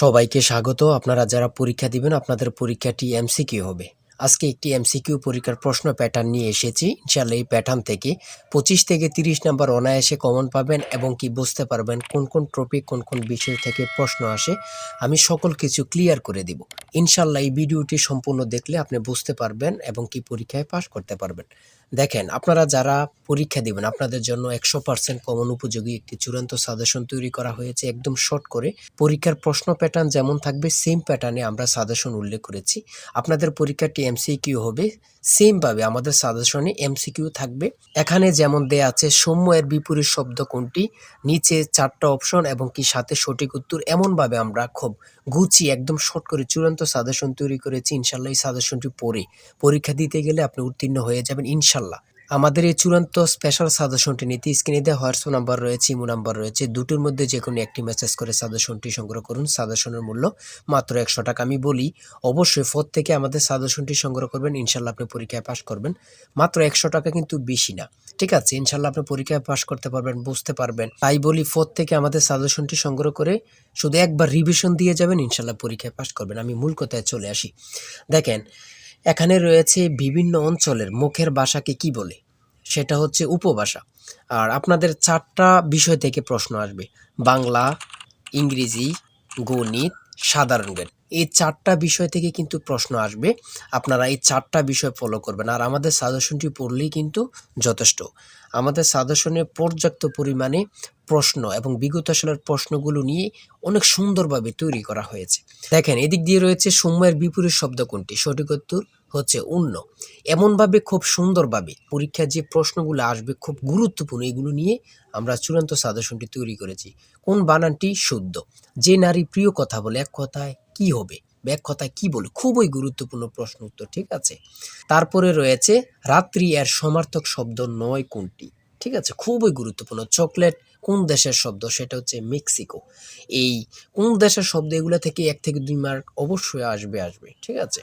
সবাইকে স্বাগত। আপনারা যারা পরীক্ষা দিবেন, আপনাদের পরীক্ষাটি এমসিকিউ হবে। আজকে একটি এমসিকিউ পরীক্ষার প্রশ্ন প্যাটার্ন নিয়ে এসেছি। ইনশাল্লাহ এই প্যাটার্ন থেকে পঁচিশ থেকে তিরিশ নাম্বার অনায়াসে কমন পাবেন এবং কি বুঝতে পারবেন কোন কোন টপিক কোন কোন বিষয় থেকে প্রশ্ন আসে, আমি সকল কিছু ক্লিয়ার করে দিব। ইনশাল্লাহ এই ভিডিওটি সম্পূর্ণ দেখলে আপনি বুঝতে পারবেন এবং কি পরীক্ষায় পাশ করতে পারবেন। দেখেন, আপনারা যারা পরীক্ষা দিবেন, আপনাদের জন্য একশো পার্সেন্ট কমন উপযোগী একটি চূড়ান্ত সাজেশন তৈরি করা হয়েছে একদম শর্ট করে। পরীক্ষার প্রশ্ন প্যাটার্ন যেমন থাকবে সেম প্যাটার্নে আমরা সাজেশন উল্লেখ করেছি। আপনাদের পরীক্ষাটি এমসিকিউ হবে সেমভাবে আমাদের সাজেশনে এমসিকিউ থাকবে। এখানে যেমন দেয়া আছে, সৌম্য এর বিপরীত শব্দ কোনটি? নিচে চারটা অপশন এবং কি সাথে সঠিক উত্তর? এমনভাবে আমরা খুব গুছিয়ে, একদম শর্ট করে চূড়ান্ত সাজেশন তৈরি করেছি, ইনশাল্লাহ এই সাজেশনটি পড়ে। পরীক্ষা দিতে গেলে আপনি উত্তীর্ণ হয়ে যাবেন, ইনশাল্লাহ। আমাদের এই চূড়ান্ত স্পেশাল সাজেশনটি নিতে স্ক্রিনে দেওয়া হোয়াটসঅ্যাপ নাম্বার রয়েছে ইমো নাম্বার রয়েছে। দুটোর মধ্যে যে কোনো একটি মেসেজ করে সাজেশনটি সংগ্রহ করুন। সাজেশনের মূল্য মাত্র একশো টাকা। আমি বলি, অবশ্যই ফোর থেকে আমাদের সাজেশনটি সংগ্রহ করবেন। ইনশাল্লাহ আপনি পরীক্ষায় পাশ করবেন। মাত্র একশো টাকা কিন্তু বেশি না। ঠিক আছে, ইনশাল্লাহ আপনি পরীক্ষায় পাশ করতে পারবেন, বুঝতে পারবেন। তাই বলি ফোর থেকে আমাদের সাজেশনটি সংগ্রহ করে শুধু একবার রিভিশন দিয়ে যাবেন, ইনশাল্লাহ পরীক্ষায় পাশ করবেন। আমি মূল কথায় চলে আসি। দেখেন এখানে রয়েছে বিভিন্ন অঞ্চলের মুখের ভাষাকে কি বলে? সেটা হচ্ছে উপভাষা। আর আপনাদের চারটা বিষয় থেকে প্রশ্ন আসবে। বাংলা, ইংরেজি, গণিত, সাধারণ জ্ঞান। এই চারটা বিষয় থেকে কিন্তু প্রশ্ন আসবে। আপনারা এই চারটা বিষয় ফলো করবেন। আর আমাদের সাজেশনটি পড়লেই কিন্তু যথেষ্ট। আমাদের সাজেশনে পর্যাপ্ত পরিমাণে প্রশ্ন এবং বিগত সালের প্রশ্নগুলো নিয়ে অনেক সুন্দরভাবে তৈরি করা হয়েছে। দেখেন, এদিক দিয়ে রয়েছে সময়ের বিপরীত শব্দ কোনটি? সঠিক উত্তর হচ্ছে অন্য। এমনভাবে খুব সুন্দরভাবে পরীক্ষার যে প্রশ্নগুলো আসবে খুব গুরুত্বপূর্ণ, এগুলো নিয়ে আমরা চূড়ান্ত সাজেশনটি তৈরি করেছি। কোন বানানটি শুদ্ধ? যে নারী প্রিয় কথা বলে, এক কথায় কি হবে? এক কথায় কি বলে খুবই গুরুত্বপূর্ণ প্রশ্ন উত্তর, ঠিক আছে? তারপরে রয়েছে রাত্রি এর সমার্থক শব্দ নয় কোনটি? ঠিক আছে? খুবই গুরুত্বপূর্ণ। চকলেট কোন দেশের শব্দ? সেটা হচ্ছে মেক্সিকো। এই কোন দেশের শব্দ, এগুলো থেকে এক থেকে দুই মার্ক অবশ্যই আসবে আসবে, ঠিক আছে?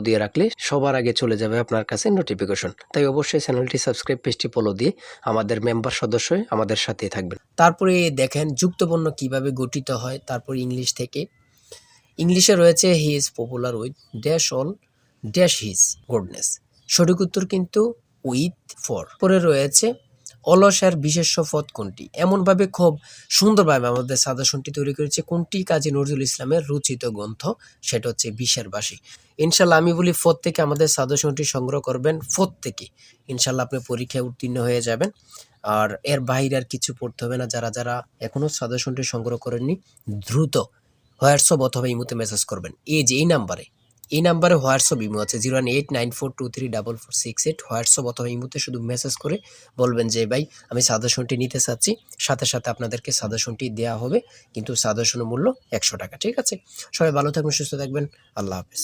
দিয়ে রাখলে সবার আগে চলে যাবে আপনার কাছে নোটিফিকেশন তাই অবশ্যই চ্যানেলটি সাবস্ক্রাইব পেজটি ফলো দিয়ে আমাদের মেম্বার সদস্য আমাদের সাথে থাকবেন। তারপরে দেখেন যুক্তবর্ণ কীভাবে গঠিত হয়, তারপর ইংলিশ থেকে। ইংলিশে রয়েছে he is popular with dash all dash his goodness সঠিক উত্তর কিন্তু উইথ ফর পরে রয়েছে অলসের বিশেষ্য পদ কোনটি? এমনভাবে খুব সুন্দরভাবে আমাদের সাজেশনটি তৈরি করেছে কোনটি? কাজী নজরুল ইসলামের রচিত গ্রন্থ, সেটা হচ্ছে বিশের বাসী ইনশাল্লাহ আমি বলি ফোর থেকে আমাদের সাজেশনটি সংগ্রহ করবেন ফোর থেকে। ইনশাল্লাহ আপনি পরীক্ষায় উত্তীর্ণ হয়ে যাবেন। আর এর বাইরে আর কিছু পড়তে হবে না। যারা যারা এখনও সাজেশনটি সংগ্রহ করেননি, দ্রুত হোয়াটসঅ্যাপ অথবা ইমোতে মেসেজ করবেন। এই যে, এই নাম্বারে। এই নাম্বারে হোয়াটসঅ্যাপ ইমো আছে, zero one eight nine four two three double four six eight. WhatsApp অথবা ইমোতে শুধু মেসেজ করে বলবেন যে, ভাই, আমি সাজেশনটি নিতে চাচ্ছি। সাথে সাথে আপনাদেরকে সাজেশনটি দেওয়া হবে, কিন্তু সাজেশনের মূল্য একশো টাকা, ঠিক আছে? সবাই ভালো থাকবেন, সুস্থ থাকবেন। আল্লাহ হাফেজ।